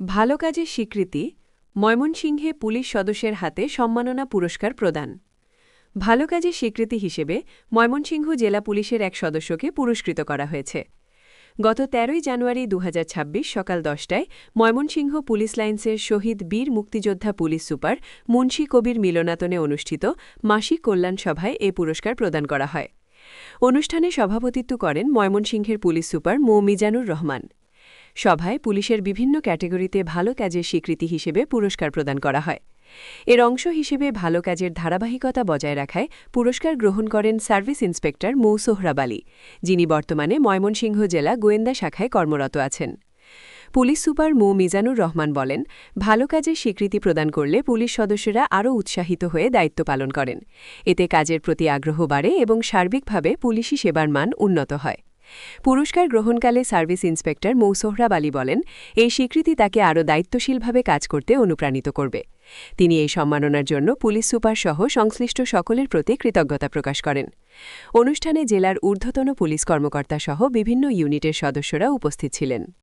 ভালো কাজের স্বীকৃতি ময়মনসিংহে পুলিশ সদস্যের হাতে সম্মাননা পুরস্কার প্রদান। ভালো কাজের স্বীকৃতি হিসেবে ময়মনসিংহ জেলা পুলিশের এক সদস্যকে পুরস্কৃত করা হয়েছে। গত তেরোই জানুয়ারি দু হাজার ছাব্বিশ সকাল দশটায় ময়মনসিংহ পুলিশ লাইন্সের শহীদ বীর মুক্তিযোদ্ধা পুলিশ সুপার মুন্সী কবির মিলনাতনে অনুষ্ঠিত মাসিক কল্যাণ সভায় এ পুরস্কার প্রদান করা হয়। অনুষ্ঠানে সভাপতিত্ব করেন ময়মনসিংহের পুলিশ সুপার মো মিজানুর রহমান। সভায় পুলিশের বিভিন্ন ক্যাটেগরিতে ভালো কাজের স্বীকৃতি হিসেবে পুরস্কার প্রদান করা হয়। এর অংশ হিসেবে ভালো কাজের ধারাবাহিকতা বজায় রাখায় পুরস্কার গ্রহণ করেন সার্ভিস ইন্সপেক্টর মৌ সোহরাব আলী, যিনি বর্তমানে ময়মনসিংহ জেলা গোয়েন্দা শাখায় কর্মরত আছেন। পুলিশ সুপার মো মিজানুর রহমান বলেন, ভালো কাজের স্বীকৃতি প্রদান করলে পুলিশ সদস্যরা আরও উৎসাহিত হয়ে দায়িত্ব পালন করেন। এতে কাজের প্রতি আগ্রহ বাড়ে এবং সার্বিকভাবে পুলিশি সেবার মান উন্নত হয়। পুরস্কার গ্রহণকালে সার্ভিস ইন্সপেক্টর মৌসোহরাব আলী বলেন, এই স্বীকৃতি তাকে আরও দায়িত্বশীলভাবে কাজ করতে অনুপ্রাণিত করবে। তিনি এই সম্মাননার জন্য পুলিশ সুপার সহ সংশ্লিষ্ট সকলের প্রতি কৃতজ্ঞতা প্রকাশ করেন। অনুষ্ঠানে জেলার ঊর্ধ্বতন পুলিশ কর্মকর্তা সহ বিভিন্ন ইউনিটের সদস্যরা উপস্থিত ছিলেন।